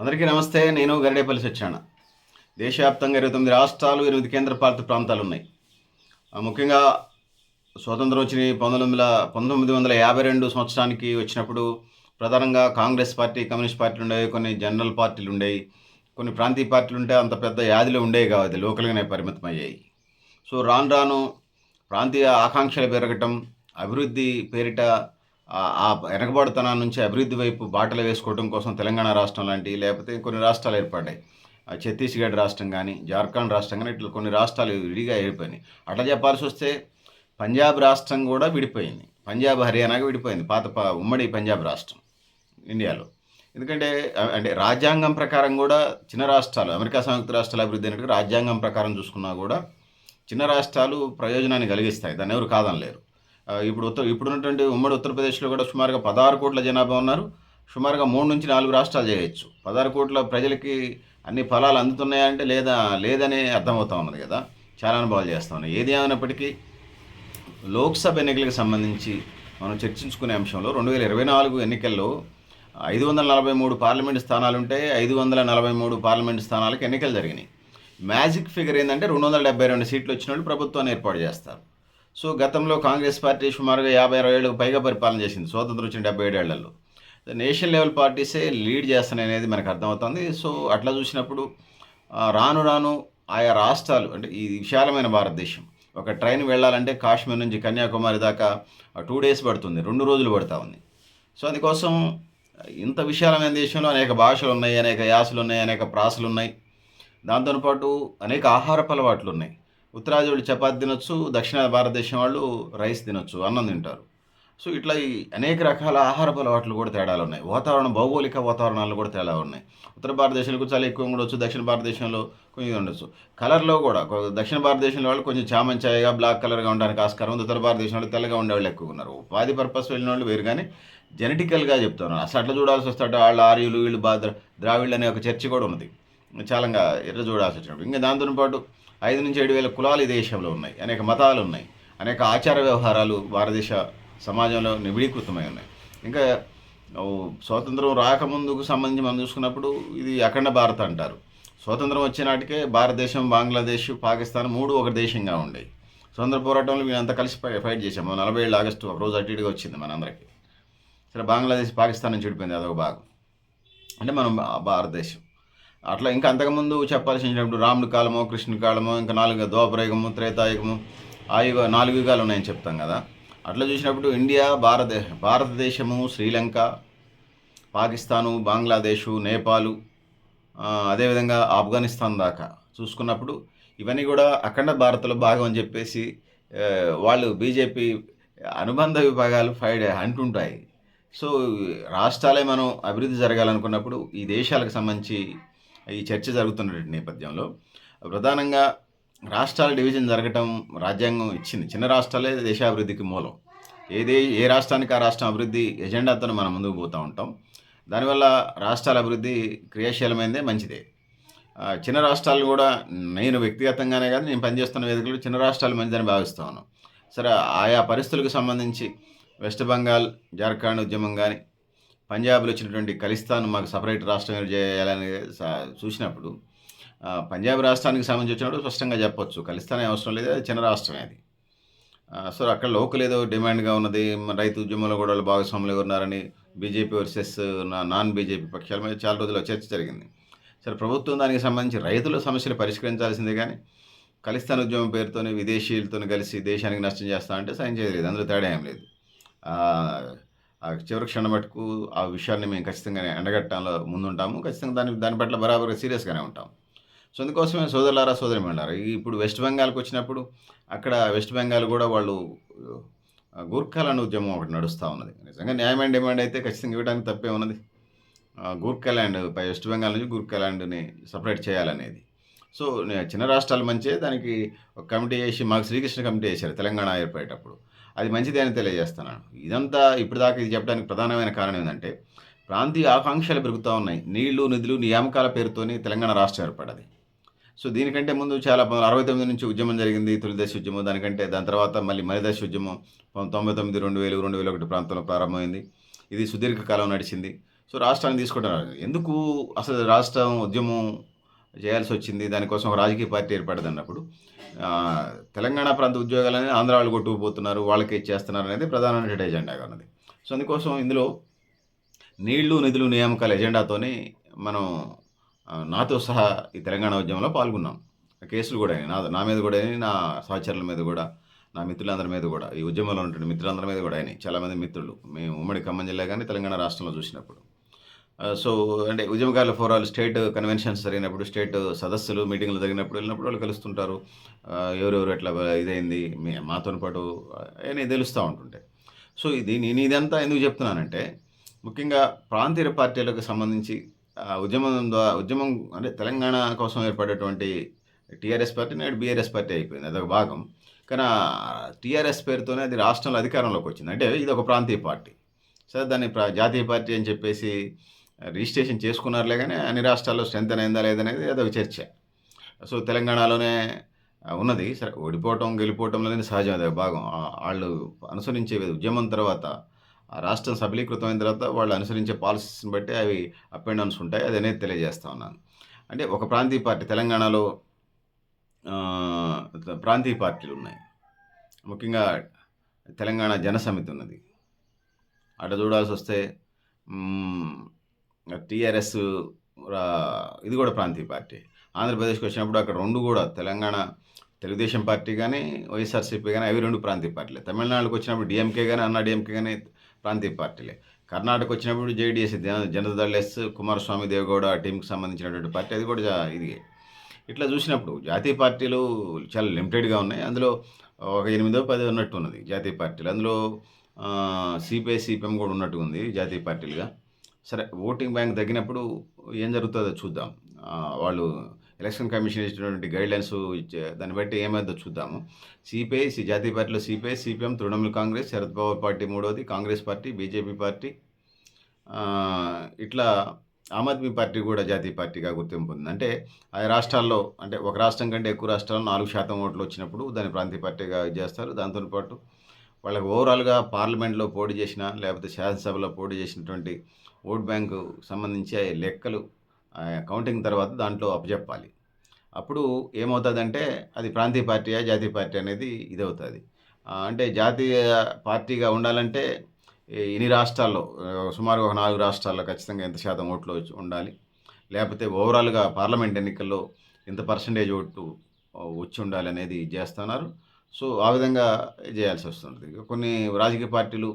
అందరికీ నమస్తే నేను గరిడేపల్లి సత్యాన దేశవ్యాప్తంగా ఇరవై తొమ్మిది రాష్ట్రాలు ఎనిమిది కేంద్ర పాలిత ప్రాంతాలు ఉన్నాయి. ముఖ్యంగా స్వాతంత్రం వచ్చిన పంతొమ్మిది వందల పంతొమ్మిది వందల యాభై రెండు సంవత్సరానికి వచ్చినప్పుడు ప్రధానంగా కాంగ్రెస్ పార్టీ కమ్యూనిస్ట్ పార్టీలు ఉండేవి కొన్ని జనరల్ పార్టీలు ఉండేవి కొన్ని ప్రాంతీయ పార్టీలు ఉంటే అంత పెద్ద యాదిలో ఉండేవి కాదు లోకల్గానే పరిమితం అయ్యాయి సో రాను రాను ప్రాంతీయ ఆకాంక్షలు పెరగటం అభివృద్ధి పేరిట ఆ- వెనకబడుతనం నుంచి అభివృద్ధి వైపు బాటలు వేసుకోవడం కోసం తెలంగాణ రాష్ట్రం లాంటి లేకపోతే కొన్ని రాష్ట్రాలు ఏర్పడ్డాయి. ఆ ఛత్తీస్గఢ్ రాష్ట్రం కానీ జార్ఖండ్ రాష్ట్రం కానీ ఇట్లా కొన్ని రాష్ట్రాలు విడిగా ఏర్పడినాయి. అట్లా చెప్పాల్సి వస్తే పంజాబ్ రాష్ట్రం కూడా విడిపోయింది. పంజాబ్ హర్యానాగా విడిపోయింది. పాత ఉమ్మడి పంజాబ్ రాష్ట్రం ఇండియాలో. ఎందుకంటే అంటే రాజ్యాంగం ప్రకారం కూడా చిన్న రాష్ట్రాలు అమెరికా సంయుక్త రాష్ట్రాల అభివృద్ధి అన్నట్టు రాజ్యాంగం ప్రకారం చూసుకున్నా కూడా చిన్న రాష్ట్రాలు ప్రయోజనాన్ని కలిగిస్తాయి. దాన్ని ఎవరు కాదనలేరు. లేరు ఇప్పుడు ఉత్తర ఇప్పుడున్నటువంటి ఉమ్మడి ఉత్తరప్రదేశ్లో కూడా సుమారుగా పదహారు కోట్ల జనాభా ఉన్నారు. సుమారుగా మూడు నుంచి నాలుగు రాష్ట్రాలు చేయొచ్చు. పదహారు కోట్ల ప్రజలకి అన్ని ఫలాలు అందుతున్నాయంటే లేదా లేదని అర్థమవుతా ఉన్నది కదా. చాలా అనుభవాలు చేస్తా ఉన్నాయి. ఏది ఏమైనప్పటికీ లోక్సభ ఎన్నికలకు సంబంధించి మనం చర్చించుకునే అంశంలో రెండు వేల ఇరవై నాలుగు ఎన్నికల్లో ఐదు వందల నలభై మూడు పార్లమెంట్ స్థానాలు ఉంటే ఐదు వందల నలభై మూడు పార్లమెంట్ స్థానాలకు ఎన్నికలు జరిగినాయి. మ్యాజిక్ ఫిగర్ ఏంటంటే రెండు వందల డెబ్బై రెండు సీట్లు వచ్చిన వాళ్ళు ప్రభుత్వాన్ని ఏర్పాటు చేస్తారు. సో గతంలో కాంగ్రెస్ పార్టీ సుమారుగా యాభై అరవై ఏళ్ళకు పైగా పరిపాలన చేసింది. స్వాతంత్రం వచ్చిన డెబ్బై ఏడేళ్ళలో నేషనల్ లెవెల్ పార్టీసే లీడ్ చేస్తాయి అనేది మనకు అర్థమవుతుంది. సో అట్లా చూసినప్పుడు రాను రాను ఆయా రాష్ట్రాలు అంటే ఈ విశాలమైన భారతదేశం ఒక ట్రైన్ వెళ్ళాలంటే కాశ్మీర్ నుంచి కన్యాకుమారి దాకా టూ డేస్ పడుతుంది రెండు రోజులు పడతా ఉంది. సో అందుకోసం ఇంత విశాలమైన దేశంలో అనేక భాషలు ఉన్నాయి అనేక యాసలు ఉన్నాయి అనేక ప్రాసలు ఉన్నాయి. దాంతోపాటు అనేక ఆహారపు అలవాట్లు ఉన్నాయి. ఉత్తరాది వాళ్ళు చపాతి తినొచ్చు దక్షిణ భారతదేశం వాళ్ళు రైస్ తినొచ్చు అన్నం తింటారు. సో ఇట్లా ఈ అనేక రకాల ఆహారపు అలవాట్లు కూడా తేడాలు ఉన్నాయి. వాతావరణం భౌగోళిక వాతావరణాలు కూడా తేడా ఉన్నాయి. ఉత్తర భారతదేశంలో చాలా ఎక్కువ ఉండొచ్చు దక్షిణ భారతదేశంలో కొంచెం ఉండొచ్చు. కలర్లో కూడా దక్షిణ భారతదేశంలో వాళ్ళు కొంచెం చామంచాయగా బ్లాక్ కలర్గా ఉండడానికి ఆస్కారం ఉంది. ఉత్తర భారతదేశంలో తెల్లగా ఉండేవాళ్ళు ఎక్కువ ఉన్నారు. ఉపాధి పర్పస్ వెళ్ళిన వాళ్ళు వేరు కానీ జెనెటికల్గా చెప్తాను. అసలు అట్లా చూడాల్సి వస్తాడు వాళ్ళు ఆర్యులు వీళ్ళు బాద్ర ద్రావిళ్ళు అనే ఒక చర్చ కూడా ఉన్నది. చాలా ఎర్ర చూడాల్సి వచ్చినప్పుడు. ఇంకా దాంతో పాటు ఐదు నుంచి ఏడు వేల కులాలు ఈ దేశంలో ఉన్నాయి. అనేక మతాలు ఉన్నాయి. అనేక ఆచార వ్యవహారాలు భారతదేశ సమాజంలో నిబిడీకృతమై ఉన్నాయి. ఇంకా స్వాతంత్రం రాకముందుకు సంబంధించి మనం చూసుకున్నప్పుడు ఇది అఖండ భారత్ అంటారు. స్వాతంత్రం వచ్చేనాటికే భారతదేశం బంగ్లాదేశ్ పాకిస్తాన్ మూడు ఒక దేశంగా ఉండేవి స్వతంత్ర పోరాటంలో వీళ్ళంతా కలిసి ఫై- ఫైట్ చేశాము నలభై ఏళ్ళు ఆగస్టు ఒక రోజు అటు ఇటుగా వచ్చింది మనందరికీ సరే బంగ్లాదేశ్ పాకిస్తాన్ నుంచి విడిపోయింది అదొక భాగం. అంటే మనం భారతదేశం. అట్లా ఇంకా అంతకుముందు చెప్పాల్సినప్పుడు రాముడి కాలము కృష్ణుడి కాలము ఇంకా నాలుగు ద్వాపరయుగము త్రేతాయుగము ఆ యుగ నాలుగు యుగాలు ఉన్నాయని చెప్తాం కదా. అట్లా చూసినప్పుడు ఇండియా భారత భారతదేశము శ్రీలంక పాకిస్తాను బంగ్లాదేశు నేపాలు అదేవిధంగా ఆఫ్ఘనిస్తాన్ దాకా చూసుకున్నప్పుడు ఇవన్నీ కూడా అఖండ భారత్లో భాగం అని చెప్పేసి వాళ్ళు బీజేపీ అనుబంధ విభాగాలు ఫైడ్ అంటుంటాయి. సో రాష్ట్రాలే మనం అభివృద్ధి జరగాలనుకున్నప్పుడు ఈ దేశాలకు సంబంధించి ఈ చర్చ జరుగుతున్న నేపథ్యంలో ప్రధానంగా రాష్ట్రాల డివిజన్ జరగటం రాజ్యాంగం ఇచ్చింది. చిన్న రాష్ట్రాలే దేశాభివృద్ధికి మూలం. ఏదే ఏ రాష్ట్రానికి ఆ రాష్ట్రం అభివృద్ధి ఎజెండాతో మనం ముందుకు పోతూ ఉంటాం. దానివల్ల రాష్ట్రాల అభివృద్ధి క్రియాశీలమైందే మంచిదే. చిన్న రాష్ట్రాలు కూడా నేను వ్యక్తిగతంగానే కాదు నేను పనిచేస్తున్న వేదికలు చిన్న రాష్ట్రాలు మంచిదని భావిస్తాను సరే ఆయా పరిస్థితులకు సంబంధించి వెస్ట్ బెంగాల్ జార్ఖండ్ ఉద్యమం కానీ పంజాబ్లో వచ్చినటువంటి ఖలిస్తాన్ మాకు సపరేట్ రాష్ట్రం చేయాలని చూసినప్పుడు పంజాబ్ రాష్ట్రానికి సంబంధించి వచ్చినప్పుడు స్పష్టంగా చెప్పొచ్చు. ఖలిస్తాన్ అవసరం లేదు అది చిన్న రాష్ట్రమే అది. సో అక్కడ లోకల్ ఏదో డిమాండ్గా ఉన్నది మన రైతు ఉద్యమంలో కూడా వాళ్ళు భాగస్వాములు ఉన్నారని బీజేపీ వర్సెస్ నాన్ బీజేపీ పక్షాల మీద చాలా రోజులు చర్చ జరిగింది. సరే ప్రభుత్వం దానికి సంబంధించి రైతుల సమస్యలు పరిష్కరించాల్సిందే కానీ ఖలిస్తాన్ ఉద్యమం పేరుతోని విదేశీయులతో కలిసి దేశానికి నష్టం చేస్తా అంటే సాయం చేయలేదు అందులో తేడా ఏం లేదు. చివరి క్షణం మటుకు ఆ విషయాన్ని మేము ఖచ్చితంగా ఎండగట్టడంలో ముందుంటాము. ఖచ్చితంగా దాని దాని పట్ల బరాబర్గా సీరియస్గానే ఉంటాం. సో అందుకోసమే సోదరులారా సోదరి వెళ్ళారు ఇప్పుడు వెస్ట్ బెంగాల్కి వచ్చినప్పుడు అక్కడ వెస్ట్ బెంగాల్ కూడా వాళ్ళు గూర్ఖాలాండ్ ఉద్యమం ఒకటి నడుస్తూ ఉన్నది. నిజంగా న్యాయమైన డిమాండ్ అయితే ఖచ్చితంగా ఇవ్వడానికి తప్పే ఉన్నది. గూర్ఖాలాండ్ పై వెస్ట్ బెంగాల్ నుంచి గూర్ఖాలాండ్ని సపరేట్ చేయాలనేది. సో చిన్న రాష్ట్రాలు మంచి దానికి ఒక కమిటీ చేసి మాకు శ్రీకృష్ణ కమిటీ చేశారు తెలంగాణ ఏర్పడేటప్పుడు. అది మంచిదే అని తెలియజేస్తున్నాను. ఇదంతా ఇప్పటిదాకా ఇది చెప్పడానికి ప్రధానమైన కారణం ఏంటంటే ప్రాంతీయ ఆకాంక్షలు పెరుగుతూ ఉన్నాయి. నీళ్ళు నిధులు నియామకాల పేరుతోని తెలంగాణ రాష్ట్రం ఏర్పడింది. సో దీనికంటే ముందు చాలా అరవై తొమ్మిది నుంచి ఉద్యమం జరిగింది. తొలిదశ ఉద్యమం దానికంటే దాని తర్వాత మళ్ళీ మరిదశ ఉద్యమం తొంభై తొమ్మిది రెండు వేలు రెండు వేల ఒకటి ప్రాంతంలో ప్రారంభమైంది. ఇది సుదీర్ఘకాలం నడిచింది. సో రాష్ట్రాన్ని తీసుకుంటున్నారు. ఎందుకు అసలు రాష్ట్రం ఉద్యమం చేయాల్సి వచ్చింది దానికోసం ఒక రాజకీయ పార్టీ ఏర్పడదన్నప్పుడు. తెలంగాణ ప్రాంత ఉద్యోగాలని ఆంధ్ర వాళ్ళు కొట్టుకుపోతున్నారు వాళ్ళకి ఇచ్చేస్తున్నారు అనేది ప్రధానమైన ఎజెండాగా ఉన్నది. సో అందుకోసం ఇందులో నీళ్ళు నిధులు నియామకాల ఎజెండాతోనే మనం నాతో సహా ఈ తెలంగాణ ఉద్యమంలో పాల్గొన్నాం. కేసులు కూడా అయినాయి. నా నా మీద కూడా నా సహచరుల మీద కూడా నా మిత్రులందరి మీద కూడా ఈ ఉద్యమంలో ఉంటున్న మిత్రులందరి మీద కూడా అయినాయి. చాలామంది మిత్రులు. మేము ఉమ్మడి ఖమ్మం జిల్లా కానీ తెలంగాణ రాష్ట్రంలో చూసినప్పుడు. సో అంటే ఉద్యమకారుల ఫోరాలు స్టేట్ కన్వెన్షన్స్ జరిగినప్పుడు స్టేట్ సదస్సులు మీటింగ్లు జరిగినప్పుడు వెళ్ళినప్పుడు వాళ్ళు కలుస్తుంటారు. ఎవరెవరు ఎట్లా ఇదైంది మీ మాతో పాటు అని తెలుస్తూ ఉంటుంటాయి సో ఇది నేను ఇదంతా ఎందుకు చెప్తున్నానంటే ముఖ్యంగా ప్రాంతీయ పార్టీలకు సంబంధించి ఉద్యమం ద్వారా ఉద్యమం అంటే తెలంగాణ కోసం ఏర్పడేటువంటి టీఆర్ఎస్ పార్టీ నేడు బీఆర్ఎస్ పార్టీ అయిపోయింది అదొక భాగం. కానీ టీఆర్ఎస్ పేరుతోనే అది రాష్ట్రంలో అధికారంలోకి వచ్చింది. అంటే ఇది ఒక ప్రాంతీయ పార్టీ. సరే దాన్ని ప్ర- జాతీయ పార్టీ అని చెప్పేసి రిజిస్ట్రేషన్ చేసుకున్నారులే కానీ అన్ని రాష్ట్రాల్లో స్ట్రెంత్ అయిందా లేదనేది అదొక చర్చ. సో తెలంగాణలోనే ఉన్నది. సరే ఓడిపోవటం గెలిపోవటం అనేది సహజం అదే భాగం. వాళ్ళు అనుసరించే ఉద్యమం తర్వాత ఆ రాష్ట్రం సబలీకృతమైన తర్వాత వాళ్ళు అనుసరించే పాలసీస్ని బట్టి అవి అప్ అండ్ డౌన్స్ ఉంటాయి. అది అనేది తెలియజేస్తా ఉన్నాను. అంటే ఒక ప్రాంతీయ పార్టీ తెలంగాణలో ప్రాంతీయ పార్టీలు ఉన్నాయి. ముఖ్యంగా తెలంగాణ జనసమితి ఉన్నది. అటు చూడాల్సి వస్తే టీఆర్ఎస్ ఇది కూడా ప్రాంతీయ పార్టీ. ఆంధ్రప్రదేశ్కి వచ్చినప్పుడు అక్కడ రెండు కూడా తెలంగాణ తెలుగుదేశం పార్టీ కానీ వైఎస్ఆర్సీపీ కానీ అవి రెండు ప్రాంతీయ పార్టీలే. తమిళనాడుకి వచ్చినప్పుడు డిఎంకే కానీ అన్నా డిఎంకే కానీ ప్రాంతీయ పార్టీలే. కర్ణాటక వచ్చినప్పుడు జేడీఎస్ జనతాదళ్ ఎస్ కుమారస్వామి దేవగౌడ టీంకి సంబంధించినటువంటి పార్టీ అది కూడా ఇది ఇట్లా చూసినప్పుడు జాతీయ పార్టీలు చాలా లిమిటెడ్గా ఉన్నాయి. అందులో ఒక ఎనిమిదో పది ఉన్నట్టు ఉన్నది జాతీయ పార్టీలు. అందులో సిపిఐ సిపిఎం కూడా ఉన్నట్టు ఉంది జాతీయ పార్టీలుగా. సరే ఓటింగ్ బ్యాంక్ తగ్గినప్పుడు ఏం జరుగుతుందో చూద్దాం. వాళ్ళు ఎలక్షన్ కమిషన్ ఇచ్చినటువంటి గైడ్లైన్స్ ఇచ్చే దాన్ని బట్టి ఏమైందో చూద్దాము. సిపిఐ సి జాతీయ పార్టీలో CPI CPM Trinamool Congress Sharad Pawar party మూడోది కాంగ్రెస్ పార్టీ బీజేపీ పార్టీ. ఇట్లా ఆమ్ ఆద్మీ పార్టీ కూడా జాతీయ పార్టీగా గుర్తింపు ఉంది. అంటే ఆ రాష్ట్రాల్లో అంటే ఒక రాష్ట్రం కంటే ఎక్కువ రాష్ట్రాల్లో నాలుగు శాతం ఓట్లు వచ్చినప్పుడు దాన్ని ప్రాంతీయ పార్టీగా చేస్తారు. దాంతో పాటు వాళ్ళకి ఓవరాల్గా పార్లమెంట్లో పోటీ చేసిన లేకపోతే శాసనసభలో పోటీ చేసినటువంటి ఓట్ బ్యాంకు సంబంధించి లెక్కలు అకౌంటింగ్ కౌంటింగ్ తర్వాత దాంట్లో అప్పచెప్పాలి అప్పుడు ఏమవుతుందంటే అది ప్రాంతీయ పార్టీయా జాతీయ పార్టీ అనేది ఇది అవుతుంది అంటే జాతీయ పార్టీగా ఉండాలంటే ఇన్ని రాష్ట్రాల్లో సుమారు ఒక నాలుగు రాష్ట్రాల్లో ఖచ్చితంగా ఎంత శాతం ఓట్లు ఉండాలి. లేకపోతే ఓవరాల్గా పార్లమెంట్ ఎన్నికల్లో ఇంత పర్సంటేజ్ ఓటు వచ్చి ఉండాలి అనేది చేస్తున్నారు. సో ఆ విధంగా చేయాల్సి వస్తుంది. కొన్ని రాజకీయ పార్టీలు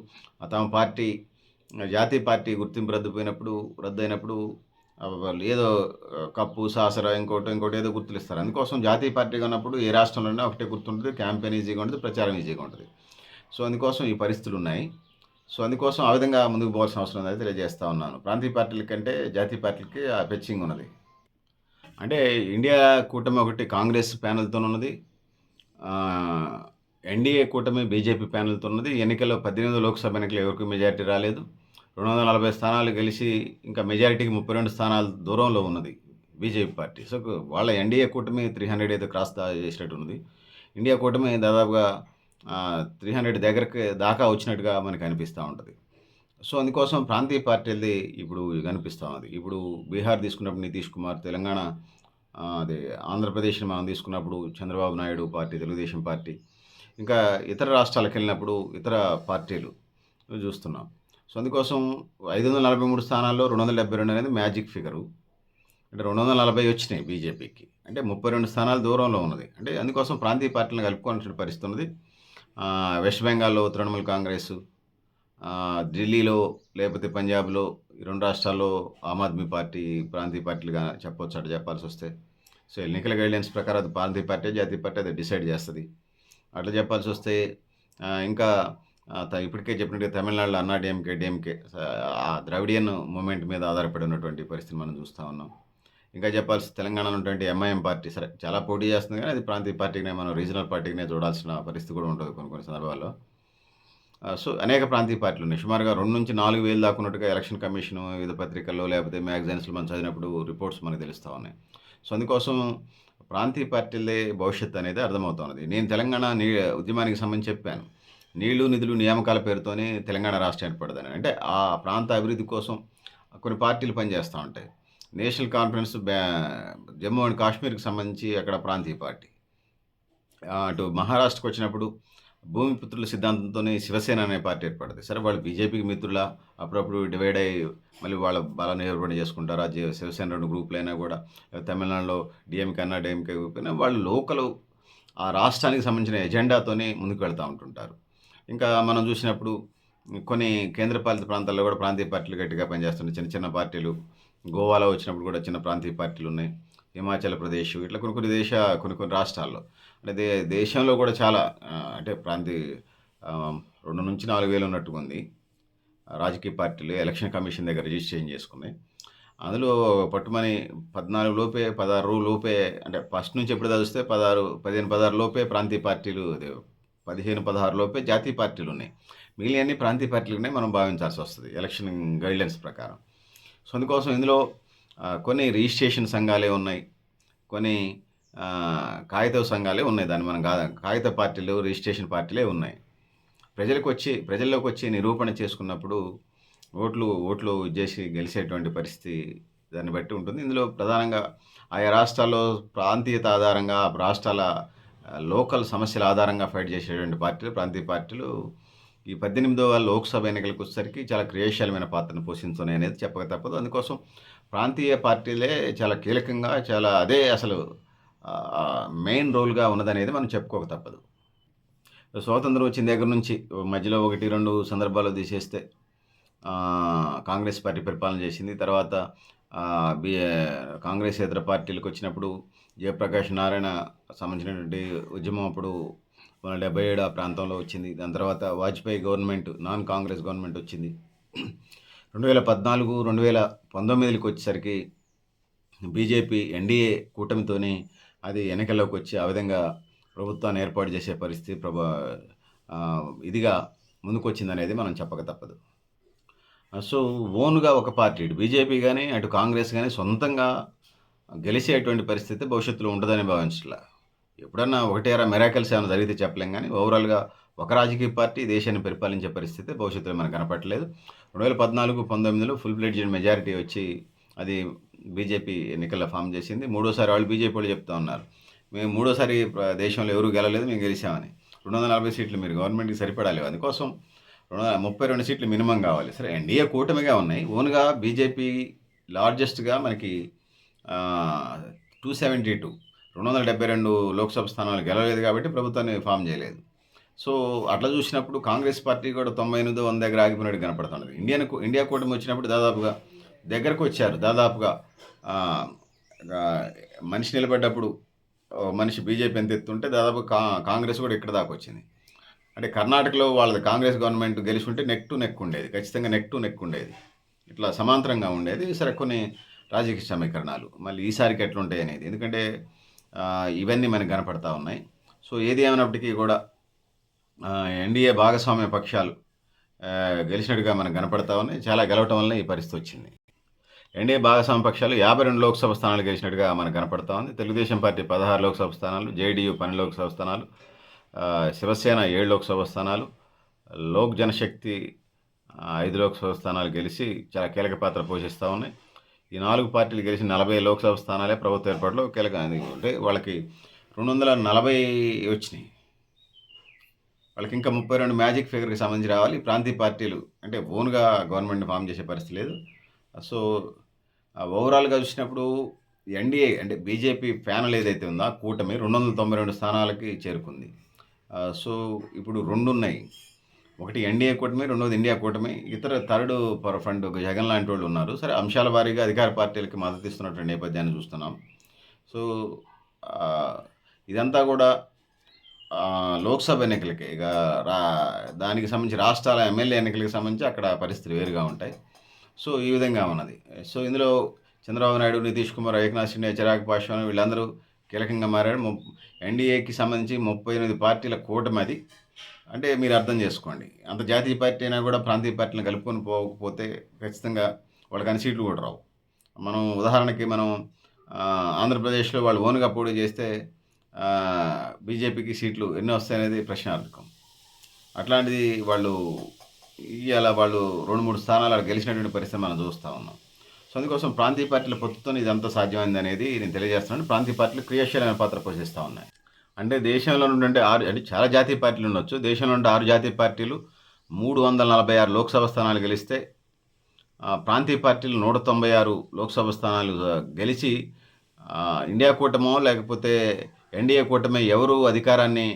తమ పార్టీ జాతీయ పార్టీ గుర్తింపు రద్దుపోయినప్పుడు రద్దయినప్పుడు ఆ, వాళ్ళు ఏదో కప్పు సాసర ఇంకోటి ఇంకోటి ఏదో గుర్తులు ఇస్తారు అందుకోసం జాతీయ పార్టీగా ఉన్నప్పుడు ఏ రాష్ట్రంలోనే ఒకటే గుర్తుంటుంది. క్యాంపెయిన్ ఈజీగా ఉంటుంది ప్రచారం ఈజీగా ఉంటుంది. సో అందుకోసం ఈ పరిస్థితులు ఉన్నాయి. సో అందుకోసం ఆ విధంగా ముందుకు పోవాల్సిన అవసరం ఉందని తెలియజేస్తా ఉన్నాను. ప్రాంతీయ పార్టీల కంటే జాతీయ పార్టీలకి ఆ పెచ్చింగ్ ఉన్నది. అంటే ఇండియా కూటమి ఒకటి కాంగ్రెస్ ప్యానెల్తో ఉన్నది. ఎన్డీఏ కూటమి బీజేపీ ప్యానెల్తో ఉన్నది. ఎన్నికల్లో పద్దెనిమిది లోక్సభ ఎన్నికలు ఎవరికి మెజారిటీ రాలేదు. రెండు వందల నలభై స్థానాలు గెలిచి ఇంకా మెజారిటీకి ముప్పై రెండు స్థానాలు దూరంలో ఉన్నది బీజేపీ పార్టీ. సో వాళ్ళ ఎన్డీఏ కూటమి త్రీ హండ్రెడ్ అయితే క్రాస్ దా- చేసినట్టు ఉన్నది. ఇండియా కూటమి దాదాపుగా త్రీ హండ్రెడ్ దగ్గరకు దాకా వచ్చినట్టుగా మనకు అనిపిస్తూ ఉంటుంది. సో అందుకోసం ప్రాంతీయ పార్టీలది ఇప్పుడు కనిపిస్తూ ఉంది ఇప్పుడు బీహార్ తీసుకున్నప్పుడు నితీష్ కుమార్ తెలంగాణ అదే ఆంధ్రప్రదేశ్ని మనం తీసుకున్నప్పుడు చంద్రబాబు నాయుడు పార్టీ తెలుగుదేశం పార్టీ ఇంకా ఇతర రాష్ట్రాలకు వెళ్ళినప్పుడు ఇతర పార్టీలు చూస్తున్నాం. సో అందుకోసం ఐదు వందల నలభై మూడు స్థానాల్లో రెండు వందల డెబ్బై రెండు అనేది మ్యాజిక్ ఫిగరు. అంటే రెండు వందల నలభై వచ్చినాయి బీజేపీకి. అంటే ముప్పై రెండు స్థానాలు దూరంలో ఉన్నది. అంటే అందుకోసం ప్రాంతీయ పార్టీలను కలుపుకోవాల్సిన పరిస్థితి ఉన్నది. వెస్ట్ బెంగాల్లో తృణమూల్ కాంగ్రెస్ ఢిల్లీలో లేకపోతే పంజాబ్లో ఈ రెండు రాష్ట్రాల్లో ఆమ్ ఆద్మీ పార్టీ ప్రాంతీయ పార్టీలుగా చెప్పొచ్చు అటు చెప్పాల్సి వస్తే. సో ఎన్నికల గైడ్లైన్స్ ప్రకారం అది ప్రాంతీయ పార్టీ జాతీయ పార్టీ అది డిసైడ్ చేస్తుంది. అట్లా చెప్పాల్సి వస్తే ఇంకా ఇప్పటికే చెప్పినట్టుగా తమిళనాడులో అన్నా డిఎంకే డిఎంకే ఆ ద్రవిడియన్ మూమెంట్ మీద ఆధారపడి ఉన్నటువంటి పరిస్థితి మనం చూస్తూ ఉన్నాం. ఇంకా చెప్పాల్సి తెలంగాణలో ఉన్నటువంటి ఎంఐఎం పార్టీ సరే చాలా పోటీ చేస్తుంది కానీ అది ప్రాంతీయ పార్టీనే మనం రీజనల్ పార్టీనే చూడాల్సిన పరిస్థితి కూడా ఉంటుంది కొన్ని కొన్ని సందర్భాల్లో. సో అనేక ప్రాంతీయ పార్టీలు ఉన్నాయి. సుమారుగా రెండు నుంచి నాలుగు వేలు దాకా ఉన్నట్టుగా ఎలక్షన్ కమిషన్ వివిధ పత్రికల్లో లేకపోతే మ్యాగజైన్స్లో మనం చదివినప్పుడు రిపోర్ట్స్ మనకు తెలుస్తూ ఉన్నాయి. సో అందుకోసం ప్రాంతీయ పార్టీలే భవిష్యత్తు అనేది అర్థమవుతున్నది నేను తెలంగాణ నీ ఉద్యమానికి సంబంధించి చెప్పాను. నీళ్ళు నిధులు నియామకాల పేరుతోనే తెలంగాణ రాష్ట్రం ఏర్పడదని. అంటే ఆ ప్రాంత అభివృద్ధి కోసం కొన్ని పార్టీలు పనిచేస్తూ ఉంటాయి. నేషనల్ కాన్ఫరెన్స్ బ్యా జమ్మూ అండ్ కాశ్మీర్కి సంబంధించి అక్కడ ప్రాంతీయ పార్టీ. అటు మహారాష్ట్రకు వచ్చినప్పుడు భూమిపుత్రుల సిద్ధాంతంతోనే శివసేన అనే పార్టీ ఏర్పడింది. సరే వాళ్ళు బీజేపీకి మిత్రుల అప్పుడప్పుడు డివైడ్ అయ్యి మళ్ళీ వాళ్ళ బలాన్ని ఏర్పాటు చేసుకుంటారు? ఆ శివసేన రెండు గ్రూపులైనా కూడా తమిళనాడులో డిఎంకే అన్నా డిఎంకే గ్రూప్ అయినా వాళ్ళు లోకల్ ఆ రాష్ట్రానికి సంబంధించిన ఎజెండాతోనే ముందుకు వెళ్తూ ఉంటుంటారు. ఇంకా మనం చూసినప్పుడు కొన్ని కేంద్రపాలిత ప్రాంతాల్లో కూడా ప్రాంతీయ పార్టీలు గట్టిగా పనిచేస్తున్నాయి చిన్న చిన్న పార్టీలు గోవాలో వచ్చినప్పుడు కూడా చిన్న ప్రాంతీయ పార్టీలు ఉన్నాయి. హిమాచల్ ప్రదేశ్ ఇట్లా కొన్ని కొన్ని దేశ కొన్ని కొన్ని రాష్ట్రాల్లో. అంటే దే దేశంలో కూడా చాలా అంటే ప్రాంతీయ రెండు నుంచి నాలుగు వేలు ఉన్నట్టుగా ఉంది. రాజకీయ పార్టీలు ఎలక్షన్ కమిషన్ దగ్గర రిజిస్ట్రేషన్ చేసుకున్నాయి. అందులో పట్టుమని పద్నాలుగు లోపే పదహారు లోపే అంటే ఫస్ట్ నుంచి ఎప్పుడు చదివిస్తే పదహారు పదిహేను పదహారు లోపే ప్రాంతీయ పార్టీలు అదే పదిహేను పదహారు లోపే జాతీయ పార్టీలు ఉన్నాయి. మిగిలిన అన్ని ప్రాంతీయ పార్టీలు ఉన్నాయి. మనం భావించాల్సి వస్తుంది. ఎలక్షన్ గైడ్లైన్స్ ప్రకారం. సో అందుకోసం ఇందులో కొన్ని రిజిస్ట్రేషన్ సంఘాలే ఉన్నాయి. కొన్ని కాగిత సంఘాలే ఉన్నాయి. దాన్ని మనం కా- కాగిత పార్టీలు రిజిస్ట్రేషన్ పార్టీలే ఉన్నాయి. ప్రజలకు వచ్చి ప్రజల్లోకి వచ్చి నిరూపణ చేసుకున్నప్పుడు ఓట్లు ఓట్లు చేసి గెలిచేటువంటి పరిస్థితి దాన్ని బట్టి ఉంటుంది. ఇందులో ప్రధానంగా ఆయా రాష్ట్రాల్లో ప్రాంతీయత ఆధారంగా రాష్ట్రాల లోకల్ సమస్యల ఆధారంగా ఫైట్ చేసేటువంటి పార్టీలు ప్రాంతీయ పార్టీలు ఈ పద్దెనిమిదవ లోక్సభ ఎన్నికలకు వచ్చేసరికి చాలా క్రియాశీలమైన పాత్రను పోషించున్నాయి అనేది చెప్పక తప్పదు. అందుకోసం ప్రాంతీయ పార్టీలే చాలా కీలకంగా చాలా అదే అసలు మెయిన్ రోల్గా ఉన్నదనేది మనం చెప్పుకోక తప్పదు. స్వాతంత్రం వచ్చిన దగ్గర నుంచి మధ్యలో ఒకటి రెండు సందర్భాలు తీసేస్తే కాంగ్రెస్ పార్టీ పరిపాలన చేసింది. తర్వాత కాంగ్రెస్ ఇతర పార్టీలకు వచ్చినప్పుడు జయప్రకాష్ నారాయణ సంబంధించినటువంటి ఉద్యమం అప్పుడు మన డెబ్బై ఏడు ఆ ప్రాంతంలో వచ్చింది. దాని తర్వాత Vajpayee government non Congress government వచ్చింది. రెండు వేల పద్నాలుగు రెండు వేల పంతొమ్మిదికి వచ్చేసరికి బీజేపీ ఎన్డీఏ కూటమితోని అది ఎన్నికల్లోకి వచ్చి ఆ విధంగా ప్రభుత్వాన్ని ఏర్పాటు చేసే పరిస్థితి ప్రభా ఇదిగా ముందుకు వచ్చిందనేది మనం చెప్పక తప్పదు. సో ఓన్గా ఒక పార్టీ ఇటు బీజేపీ కానీ అటు కాంగ్రెస్ కానీ సొంతంగా గెలిచేటువంటి పరిస్థితి భవిష్యత్తులో ఉండదని భావించట్లా. ఎప్పుడన్నా ఒకటేరా మెరాకల్స్ ఏమైనా జరిగితే చెప్పలేం కానీ ఓవరాల్గా ఒక రాజకీయ పార్టీ దేశాన్ని పరిపాలించే పరిస్థితి భవిష్యత్తులో మనకు కనపట్లేదు రెండు వేల పద్నాలుగు పంతొమ్మిదిలో ఫుల్ ప్లేడ్జెడ్ మెజారిటీ వచ్చి అది బీజేపీ ఎన్నికల్లో ఫామ్ చేసింది. మూడోసారి వాళ్ళు బీజేపీ వాళ్ళు చెప్తా ఉన్నారు. మేము మూడోసారి దేశంలో ఎవరు గెలలేదు మేము గెలిచామని. రెండు వందల నలభై సీట్లు మీరు గవర్నమెంట్కి సరిపడాలి అందుకోసం రెండు వందల ముప్పై రెండు సీట్లు మినిమం కావాలి. సరే ఎన్డీఏ కూటమిగా ఉన్నాయి. ఓన్గా బీజేపీ లార్జెస్ట్గా మనకి టూ సెవెంటీ టూ రెండు వందల డెబ్బై రెండు లోక్సభ స్థానాలు గెలవలేదు కాబట్టి ప్రభుత్వాన్ని ఫామ్ చేయలేదు. సో అట్లా చూసినప్పుడు కాంగ్రెస్ పార్టీ కూడా తొంభై ఎనిమిది వంద దగ్గర ఆగిపోయినట్టు కనపడుతున్నది. ఇండియన్ ఇండియా కూటమి వచ్చినప్పుడు దాదాపుగా దగ్గరకు వచ్చారు. దాదాపుగా మనిషి నిలబడ్డప్పుడు మనిషి బీజేపీ ఎంత ఎత్తుంటే దాదాపు కా కాంగ్రెస్ కూడా ఇక్కడ దాకా వచ్చింది. అంటే కర్ణాటకలో వాళ్ళది కాంగ్రెస్ గవర్నమెంట్ గెలిచి ఉంటే నెక్ టు నెక్ ఉండేది ఖచ్చితంగా నెక్ టు నెక్ ఉండేది. ఇట్లా సమాంతరంగా ఉండేది. సరే కొన్ని రాజకీయ సమీకరణాలు మళ్ళీ ఈసారికి ఎట్లుంటాయి అనేది. ఎందుకంటే ఇవన్నీ మనకు కనపడతా ఉన్నాయి. సో ఏది ఏమైనప్పటికీ కూడా ఎన్డీఏ భాగస్వామ్య పక్షాలు గెలిచినట్టుగా మనకు కనపడతా ఉన్నాయి. చాలా గెలవటం వల్ల ఈ పరిస్థితి వచ్చింది. ఎన్డీఏ భాగస్వామ్య పక్షాలు యాభై రెండు లోక్సభ స్థానాలు గెలిచినట్టుగా మనకు కనపడతా ఉంది. తెలుగుదేశం పార్టీ పదహారు లోక్సభ స్థానాలు జేడీయూ పన్నెండు లోక్సభ స్థానాలు శివసేన ఏడు లోక్సభ స్థానాలు లోక్ జనశక్తి ఐదు లోక్సభ స్థానాలు గెలిచి చాలా కీలక పాత్ర పోషిస్తూ ఉన్నాయి. ఈ నాలుగు పార్టీలు గెలిచిన నలభై లోక్సభ స్థానాలే ప్రభుత్వ ఏర్పాటులో కీలక అంటే వాళ్ళకి రెండు వందల నలభై వచ్చినాయి. వాళ్ళకి ఇంకా ముప్పై రెండు మ్యాజిక్ ఫిగర్కి సంబంధించి రావాలి. ప్రాంతీయ పార్టీలు అంటే ఓన్గా గవర్నమెంట్ ఫామ్ చేసే పరిస్థితి లేదు. సో ఓవరాల్గా చూసినప్పుడు ఎన్డీఏ అంటే బీజేపీ ప్యానల్ ఏదైతే ఉందో ఆ కూటమి రెండు వందల తొంభై రెండు స్థానాలకి చేరుకుంది. సో ఇప్పుడు రెండు ఉన్నాయి ఒకటి ఎన్డీఏ కూటమి రెండోది ఇండియా కూటమి. ఇతర థర్డ్ పర్ ఫ్రంట్ జగన్ లాంటి వాళ్ళు ఉన్నారు. సరే అంశాల వారీగా అధికార పార్టీలకి మద్దతు ఇస్తున్నటువంటి నేపథ్యాన్ని చూస్తున్నాం. సో ఇదంతా కూడా లోక్సభ ఎన్నికలకి. ఇక రా దానికి సంబంధించి రాష్ట్రాల ఎమ్మెల్యే ఎన్నికలకు సంబంధించి అక్కడ పరిస్థితులు వేరుగా ఉంటాయి. సో ఈ విధంగా ఉన్నది. సో ఇందులో చంద్రబాబు నాయుడు నితీష్ కుమార్ ఏకనాథ్ షిండే చిరాగ్ పాశ్వాన్ వీళ్ళందరూ కీలకంగా మారాడు. ము- ఎన్డీఏకి సంబంధించి ముప్పై ఎనిమిది పార్టీల కూటమి అది. అంటే మీరు అర్థం చేసుకోండి. అంత జాతీయ పార్టీ అయినా కూడా ప్రాంతీయ పార్టీలను కలుపుకొని పోకపోతే ఖచ్చితంగా వాళ్ళకి అన్ని సీట్లు కూడా రావు. మనం ఉదాహరణకి మనం ఆంధ్రప్రదేశ్లో వాళ్ళు ఓన్గా పోటీ చేస్తే బీజేపీకి సీట్లు ఎన్ని వస్తాయనేది ప్రశ్నార్థకం. అట్లాంటిది వాళ్ళు ఇవాళ వాళ్ళు రెండు మూడు స్థానాలు అక్కడ గెలిచినటువంటి పరిస్థితి మనం చూస్తూ ఉన్నాం. సో అందుకోసం ప్రాంతీయ పార్టీల పొత్తుతో ఇదంతా సాధ్యమైంది అనేది నేను తెలియజేస్తున్నాను. ప్రాంతీయ పార్టీలు క్రియాశీలమైన పాత్ర పోషిస్తూ ఉన్నాయి. అంటే దేశంలో నుండి ఆరు అంటే చాలా జాతీయ పార్టీలు ఉండొచ్చు. దేశంలో నుండి ఆరు జాతీయ పార్టీలు మూడు వందల నలభై ఆరు లోక్సభ స్థానాలు గెలిస్తే ప్రాంతీయ పార్టీలు నూట తొంభై ఆరు లోక్సభ స్థానాలు గెలిచి ఇండియా కూటమో లేకపోతే ఎన్డీఏ కూటమి ఎవరు అధికారాన్ని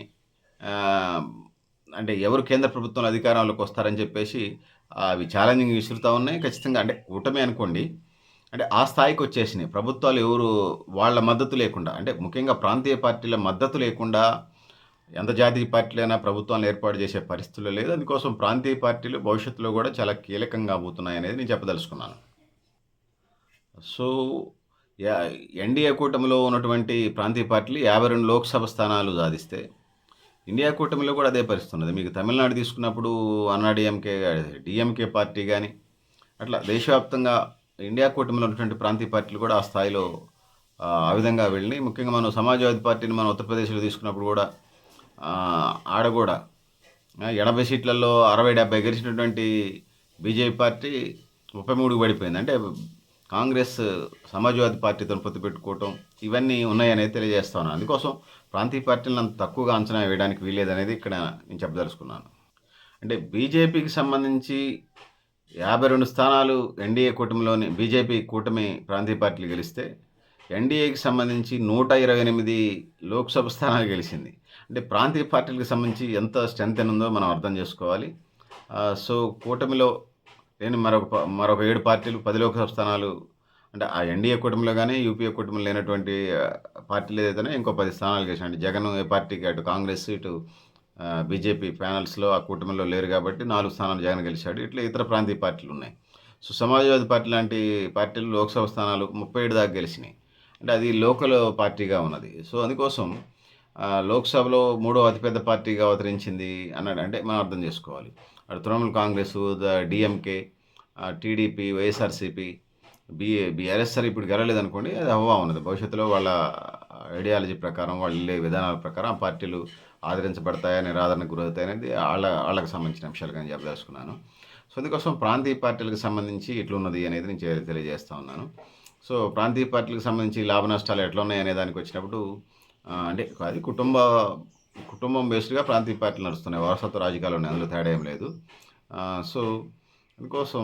అంటే ఎవరు కేంద్ర ప్రభుత్వంలో అధికారంలోకి వస్తారని చెప్పేసి అవి ఛాలెంజింగ్ విసురుతూ ఉన్నాయి. ఖచ్చితంగా అంటే కూటమి అనుకోండి అంటే ఆ స్థాయికి వచ్చేసినాయి. ప్రభుత్వాలు ఎవరు వాళ్ళ మద్దతు లేకుండా అంటే ముఖ్యంగా ప్రాంతీయ పార్టీల మద్దతు లేకుండా ఎంత జాతీయ పార్టీలైనా ప్రభుత్వాలను ఏర్పాటు చేసే పరిస్థితులు లేదు. అందుకోసం ప్రాంతీయ పార్టీలు భవిష్యత్తులో కూడా చాలా కీలకంగా అవుతున్నాయి అనేది నేను చెప్పదలుచుకున్నాను. సో ఎన్డీఏ కూటమిలో ఉన్నటువంటి ప్రాంతీయ పార్టీలు యాభై రెండు లోక్సభ స్థానాలు సాధిస్తే ఇండియా కూటమిలో కూడా అదే పరిస్థితి ఉన్నది. మీకు తమిళనాడు తీసుకున్నప్పుడు అన్నాడీఎంకే డిఎంకే పార్టీ కానీ అట్లా దేశవ్యాప్తంగా ఇండియా కూటమిలో ఉన్నటువంటి ప్రాంతీయ పార్టీలు కూడా ఆ స్థాయిలో ఆ, విధంగా వెళ్ళినాయి. ముఖ్యంగా మనం సమాజ్వాదీ పార్టీని మనం ఉత్తరప్రదేశ్లో తీసుకున్నప్పుడు కూడా ఆడ కూడా ఎనభై సీట్లలో అరవై డెబ్బై గెలిచినటువంటి బీజేపీ పార్టీ ముప్పై మూడుకు పడిపోయింది. అంటే కాంగ్రెస్ సమాజ్వాదీ పార్టీతో పొత్తు పెట్టుకోవటం ఇవన్నీ ఉన్నాయనేది తెలియజేస్తా ఉన్నాను. అందుకోసం ప్రాంతీయ పార్టీలను అంత తక్కువగా అంచనా వేయడానికి వీలేదనేది ఇక్కడ నేను చెప్పదలుచుకున్నాను. అంటే బీజేపీకి సంబంధించి యాభై రెండు స్థానాలు ఎన్డీఏ కూటమిలోని బీజేపీ కూటమి ప్రాంతీయ పార్టీలు గెలిస్తే ఎన్డీఏకి సంబంధించి నూట ఇరవై ఎనిమిది లోక్సభ స్థానాలు గెలిచింది. అంటే ప్రాంతీయ పార్టీలకు సంబంధించి ఎంత స్ట్రెంత్ ఉందో మనం అర్థం చేసుకోవాలి. సో కూటమిలో లేని మరొక మరొక ఏడు పార్టీలు పది లోక్సభ స్థానాలు అంటే ఆ ఎన్డీఏ కూటమిలో కానీ యూపీఏ కూటమిలో లేనటువంటి పార్టీలు ఏదైతే ఇంకో పది స్థానాలు గెలిచాయి అంటే జగన్ ఏ పార్టీకి అటు కాంగ్రెస్ ఇటు బీజేపీ ప్యానల్స్లో ఆ కూటమిలో లేరు కాబట్టి నాలుగు స్థానాలు జగన్ గెలిచాడు. ఇట్లా ఇతర ప్రాంతీయ పార్టీలు ఉన్నాయి. సో సమాజ్వాదీ పార్టీ లాంటి పార్టీలు లోక్సభ స్థానాలు ముప్పై ఏడు దాకా గెలిచినాయి. అంటే అది లోకల్ పార్టీగా ఉన్నది. సో అందుకోసం లోక్సభలో మూడో అతిపెద్ద పార్టీగా అవతరించింది అన్నాడు. అంటే మనం అర్థం చేసుకోవాలి. అటు Trinamool Congress DMK TDP YSRCP BA బీఆర్ఎస్ఆర్ ఇప్పుడు గెలలేదు అనుకోండి అది హవా ఉన్నది. భవిష్యత్తులో వాళ్ళ ఐడియాలజీ ప్రకారం వాళ్ళు వెళ్ళే విధానాల ప్రకారం ఆ పార్టీలు ఆదరించబడతాయా నిరాదరణకు గురవుతాయి అనేది వాళ్ళ వాళ్ళకి సంబంధించిన అంశాలు కానీ చెప్పదలుచుకున్నాను. సో అందుకోసం ప్రాంతీయ పార్టీలకు సంబంధించి ఇట్లున్నది అనేది నేను తెలియజేస్తూ తెలియజేస్తా ఉన్నాను. సో ప్రాంతీయ పార్టీలకు సంబంధించి లాభ నష్టాలు ఎట్లా ఉన్నాయి అనే దానికి వచ్చినప్పుడు అంటే అది కుటుంబ కుటుంబం బేస్డ్గా ప్రాంతీయ పార్టీలు నడుస్తున్నాయి. వారసత్వ రాజకీయాలు ఉన్నాయి అందులో తేడా ఏం లేదు. సో అందుకోసం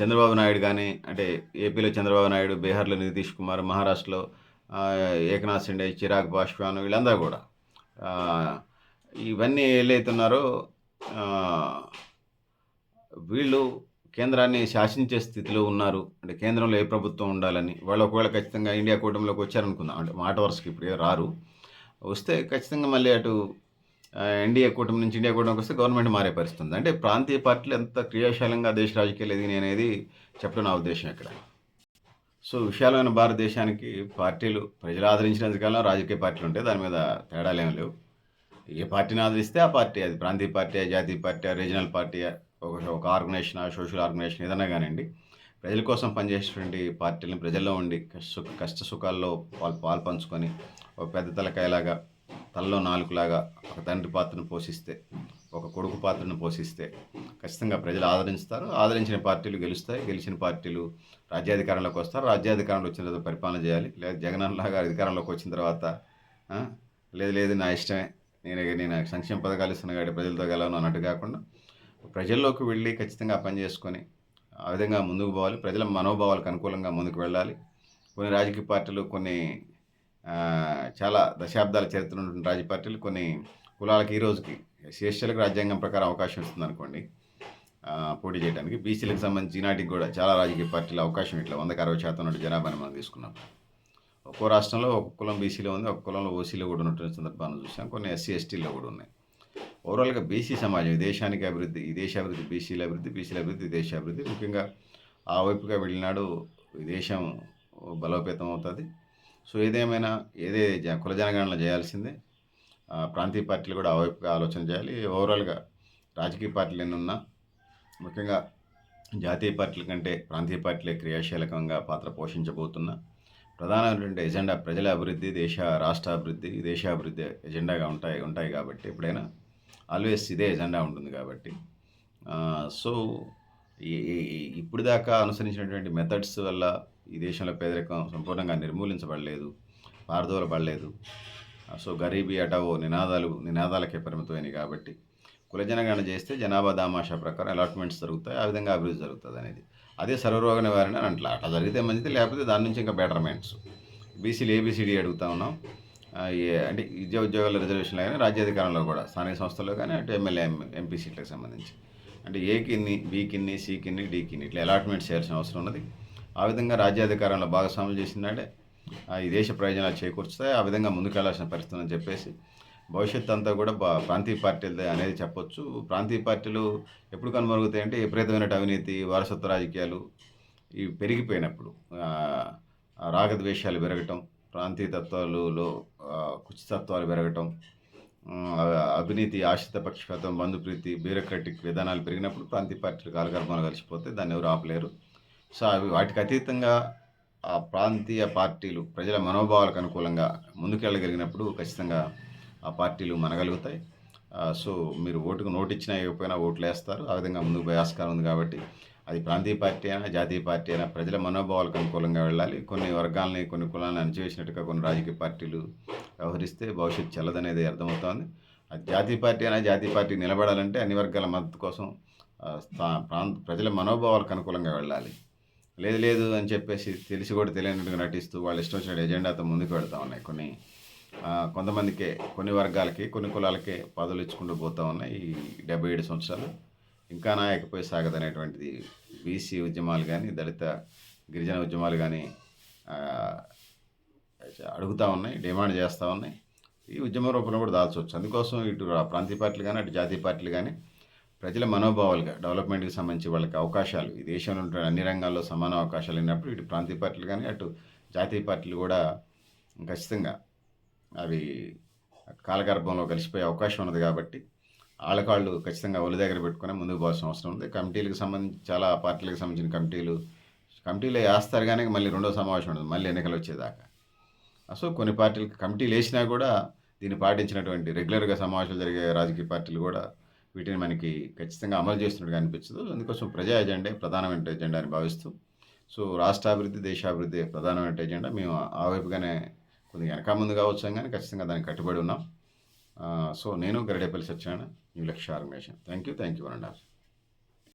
చంద్రబాబు నాయుడు కానీ అంటే ఏపీలో చంద్రబాబు నాయుడు బీహార్లో నితీష్ కుమార్ మహారాష్ట్రలో ఏకనాథ్ షిండే చిరాగ్ పాశ్వాన్ వీళ్ళందరూ కూడా ఇవన్నీ ఏలైతున్నారో వీళ్ళు కేంద్రాన్ని శాసించే స్థితిలో ఉన్నారు. అంటే కేంద్రంలో ఏ ప్రభుత్వం ఉండాలని. వాళ్ళు ఒకవేళ ఖచ్చితంగా ఇండియా కూటమిలోకి వచ్చారనుకుందాం. అంటే మాట వరుసకి ఇప్పుడు రారు. వస్తే ఖచ్చితంగా మళ్ళీ అటు ఎన్డీఏ కూటమి నుంచి ఇండియా కూటమికి వస్తే గవర్నమెంట్ మారే పరిస్థితుంది. అంటే ప్రాంతీయ పార్టీలు ఎంత క్రియాశీలంగా దేశ రాజకీయాలు ఎదిగినాయి అనేది చెప్పడం నా ఉద్దేశం ఇక్కడ సో విశాలమైన భారతదేశానికి పార్టీలు ప్రజలు ఆదరించినంతకాలం రాజకీయ పార్టీలు ఉంటాయి. దాని మీద తేడాలు ఏమి లేవు. ఏ పార్టీని ఆదరిస్తే ఆ పార్టీ అది ప్రాంతీయ పార్టీ జాతీయ పార్టీ రీజనల్ పార్టీ ఒక ఒక ఆర్గనైజేషన్ సోషల్ ఆర్గనైజేషన్ ఏదైనా కానివ్వండి ప్రజల కోసం పనిచేసేటువంటి పార్టీలను ప్రజల్లో ఉండి కష్ట కష్ట సుఖాల్లో వాళ్ళు పాలు పంచుకొని ఒక పెద్ద తలకాయలాగా తలలో నాలుగులాగా ఒక తండ్రి పాత్రను పోషిస్తే ఒక కొడుకు పాత్రను పోషిస్తే ఖచ్చితంగా ప్రజలు ఆదరిస్తారు. ఆదరించిన పార్టీలు గెలుస్తాయి. గెలిచిన పార్టీలు రాజ్యాధికారంలోకి వస్తారు. రాజ్యాధికారంలో వచ్చిన తర్వాత పరిపాలన చేయాలి. లేదా జగన్ లాగా అధికారంలోకి వచ్చిన తర్వాత లేదు లేదు నా ఇష్టమే. నేను నేను సంక్షేమ పథకాలు ఇస్తున్నా కాబట్టి ప్రజలతో గెలవను అన్నట్టు కాకుండా ప్రజల్లోకి వెళ్ళి ఖచ్చితంగా పని చేసుకొని ఆ విధంగా ముందుకు పోవాలి. ప్రజల మనోభావాలకు అనుకూలంగా ముందుకు వెళ్ళాలి. కొన్ని రాజకీయ పార్టీలు కొన్ని చాలా దశాబ్దాల చరిత్ర ఉన్నటువంటి రాజకీయ పార్టీలు కొన్ని కులాలకి ఈ రోజుకి శీర్షాలకు రాజ్యాంగం ప్రకారం అవకాశం ఇస్తుంది అనుకోండి పోటీ చేయడానికి బీసీలకు సంబంధించి ఈనాటికి కూడా చాలా రాజకీయ పార్టీలు అవకాశం ఇట్లా వందకి అరవై శాతం నుండి జనాభాని మనం తీసుకున్నాం. ఒక్కో రాష్ట్రంలో ఒక కులం బీసీలో ఉంది ఒక కులంలో ఓసీలో కూడా ఉన్నటువంటి సందర్భాన్ని చూసాం. కొన్ని ఎస్సీ ఎస్టీలో కూడా ఉన్నాయి. ఓవరాల్గా బీసీ సమాజం ఈ దేశానికి అభివృద్ధి ఈ దేశాభివృద్ధి బీసీల అభివృద్ధి బీసీల అభివృద్ధి దేశాభివృద్ధి దేశ అభివృద్ధి ముఖ్యంగా ఆ వైపుగా వెళ్ళినాడు ఈ దేశం బలోపేతం అవుతుంది. సో ఏదేమైనా ఏదే జ- కుల జనగణన చేయాల్సిందే. ఆ, ప్రాంతీయ పార్టీలు కూడా ఆ వైపుగా ఆలోచన చేయాలి. ఓవరాల్గా రాజకీయ పార్టీలు ఎన్నున్నా ముఖ్యంగా జాతీయ పార్టీల కంటే ప్రాంతీయ పార్టీలే క్రియాశీలకంగా పాత్ర పోషించబోతున్న ప్రధానమైనటువంటి ఎజెండా ప్రజల అభివృద్ధి దేశ రాష్ట్ర అభివృద్ధి దేశాభివృద్ధి ఎజెండాగా ఉంటాయి ఉంటాయి కాబట్టి ఎప్పుడైనా ఆల్వేస్ ఇదే ఎజెండా ఉంటుంది కాబట్టి. సో ఈ ఇప్పుడు దాకా అనుసరించినటువంటి మెథడ్స్ వల్ల ఈ దేశంలో పేదరికం సంపూర్ణంగా నిర్మూలించబడలేదు పారదోలబడలేదు. సో గరీబీ అటవో నినాదాలు నినాదాలకే పరిమితమైనవి కాబట్టి కుల జనగణన చేస్తే జనాభా దామాషా ప్రకారం అలాట్మెంట్స్ జరుగుతాయి ఆ విధంగా అభివృద్ధి జరుగుతుంది అనేది. అదే సర్వరోగ నివారణ అని అట్లా అట్లా జరిగితే మంచిది లేకపోతే దాని నుంచి ఇంకా బెటర్మెంట్స్ బీసీలు ఏబిసిడి అడుగుతా ఉన్నాం. అంటే విద్యా ఉద్యోగాల రిజర్వేషన్లో కానీ రాజ్యాధికారంలో కూడా స్థానిక సంస్థల్లో కానీ అటు ఎమ్మెల్యే ఎంపీ సీట్లకు సంబంధించి. అంటే ఏ కిన్ని బి కిన్ని సి కిన్ని డి కిన్ని ఇట్లా అలాట్మెంట్ చేయాల్సిన అవసరం ఉన్నది. ఆ విధంగా రాజ్యాధికారంలో భాగస్వామ్యం చేసినాడే ఆ, ఈ దేశ ప్రయోజనాలు చేకూర్చుతాయి ఆ విధంగా ముందుకెళ్ళాల్సిన పరిస్థితి అని చెప్పేసి భవిష్యత్తు అంతా కూడా ప్రాంతీయ పార్టీలదే అనేది చెప్పొచ్చు. ప్రాంతీయ పార్టీలు ఎప్పుడు కనుమరుగుతాయి అంటే విపరీతమైన అవినీతి వారసత్వ రాజకీయాలు ఇవి పెరిగిపోయినప్పుడు. రాగద్వేషాలు పెరగటం ప్రాంతీయ తత్వాలలో కుచితత్వాలు పెరగటం అవినీతి ఆశ్రిత పక్షపాతం బంధుప్రీతి బ్యూరోక్రటిక్ విధానాలు పెరిగినప్పుడు ప్రాంతీయ పార్టీలు కాలకర్మాలు కలిసిపోతే దాన్ని ఎవరు ఆపలేరు. సో అవి వాటికి అతీతంగా ఆ ప్రాంతీయ పార్టీలు ప్రజల మనోభావాలకు అనుకూలంగా ముందుకెళ్ళగలిగినప్పుడు ఖచ్చితంగా ఆ పార్టీలు మనగలుగుతాయి. సో మీరు ఓటుకు నోటు ఇచ్చినా ఇవ్వకపోయినా ఓట్లు వేస్తారు ఆ విధంగా ముందుకు పోయే ఆస్కారం ఉంది కాబట్టి అది ప్రాంతీయ పార్టీ అయినా జాతీయ పార్టీ అయినా ప్రజల మనోభావాలకు అనుకూలంగా వెళ్ళాలి. కొన్ని వర్గాలని కొన్ని కులాలను అణచివేసినట్టుగా కొన్ని రాజకీయ పార్టీలు వ్యవహరిస్తే భవిష్యత్తు చెల్లదనేది అర్థమవుతోంది. అది జాతీయ పార్టీ అయినా జాతీయ పార్టీ నిలబడాలంటే అన్ని వర్గాల మద్దతు కోసం ప్రాంత ప్రజల మనోభావాలకు అనుకూలంగా వెళ్ళాలి. లేదు లేదు అని చెప్పేసి తెలిసి కూడా తెలియనట్టుగా నటిస్తూ వాళ్ళు ఇష్టం వచ్చిన ఎజెండాతో ముందుకు వెళ్తా ఉన్నాయి కొన్ని కొంతమందికే కొన్ని వర్గాలకి కొన్ని కులాలకే పదవులు ఇచ్చుకుంటూ పోతా ఉన్నాయి ఈ డెబ్బై ఏడు సంవత్సరాలు. ఇంకా నాయకపోయి సాగదనేటువంటిది బీసీ ఉద్యమాలు కానీ దళిత గిరిజన ఉద్యమాలు కానీ అడుగుతూ ఉన్నాయి డిమాండ్ చేస్తూ ఉన్నాయి. ఈ ఉద్యమ రూపంలో కూడా దాల్చవచ్చు అందుకోసం ఇటు ప్రాంతీయ పార్టీలు కానీ అటు జాతీయ పార్టీలు కానీ ప్రజల మనోభావాలుగా డెవలప్మెంట్కి సంబంధించి వాళ్ళకి అవకాశాలు ఈ దేశంలో ఉంటున్న అన్ని రంగాల్లో సమాన అవకాశాలు ఉన్నప్పుడు ఇటు ప్రాంతీయ పార్టీలు కానీ అటు జాతీయ పార్టీలు కూడా ఖచ్చితంగా అవి కాలగర్భంలో కలిసిపోయే అవకాశం ఉన్నది కాబట్టి ఆళ్ళకాళ్ళు ఖచ్చితంగా ఒళ్ళు దగ్గర పెట్టుకుని ముందుకు పోవాల్సిన అవసరం ఉంది. కమిటీలకు సంబంధించి చాలా పార్టీలకు సంబంధించిన కమిటీలు కమిటీలు వేస్తారు కానీ మళ్ళీ రెండో సమావేశం ఉండదు మళ్ళీ ఎన్నికలు వచ్చేదాకా. సో కొన్ని పార్టీలకు కమిటీలు వేసినా కూడా దీన్ని పాటించినటువంటి రెగ్యులర్గా సమావేశాలు జరిగే రాజకీయ పార్టీలు కూడా వీటిని మనకి ఖచ్చితంగా అమలు చేస్తున్నట్టుగా అనిపించదు అందుకోసం ప్రజా ఎజెండే ప్రధానమైన ఎజెండా అని భావిస్తూ సో రాష్ట్రాభివృద్ధి దేశాభివృద్ధి ప్రధానమైన ఎజెండా. మేము ఆ వైపుగానే కొద్దిగా వెనక ముందు కావచ్చు కానీ ఖచ్చితంగా దానికి కట్టుబడి ఉన్నాం. సో నేను Garidepalli Satyanarayana new Lakshya organisation. Thank you thank you one and